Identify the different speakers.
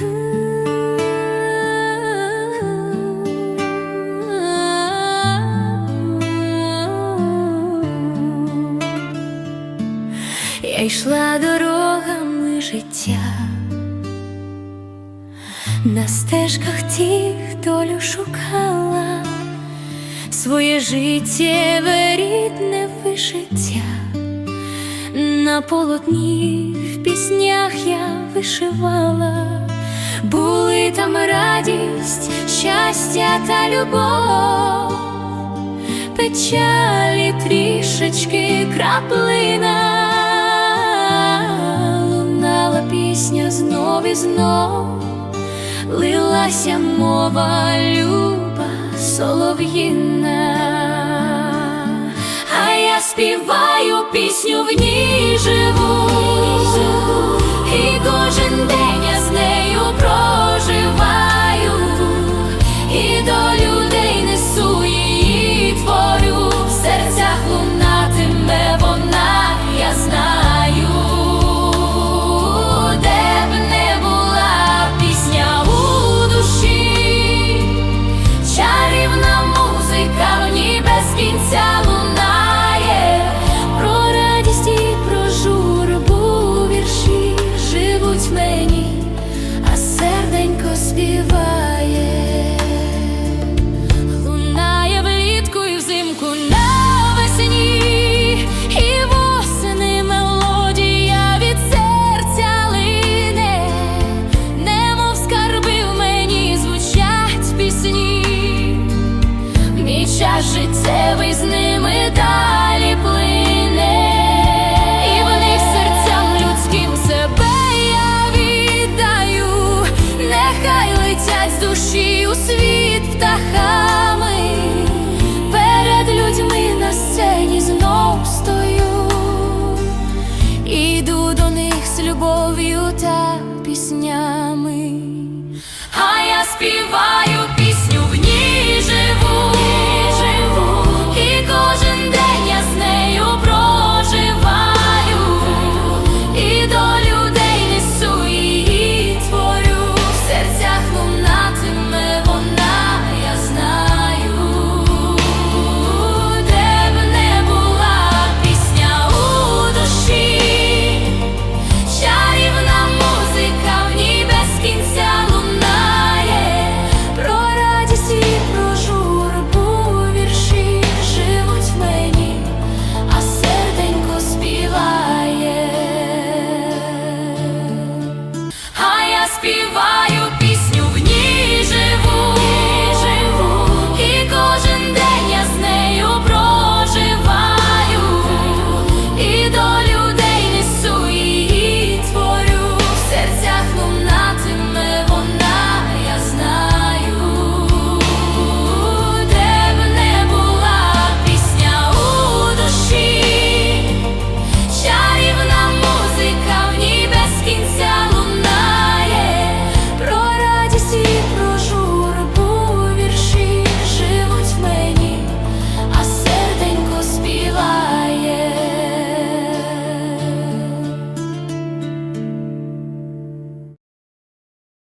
Speaker 1: Я йшла дорогами життя, на стежках тих долю шукала. Своє життєве рідне вишиття, на полотні в піснях я вишивала були там радість, щастя та любов, печалі трішечки краплина, лунала пісня знов і знов, лилася мова люба солов'їна, а я співаю пісню в ній живу. it's always near.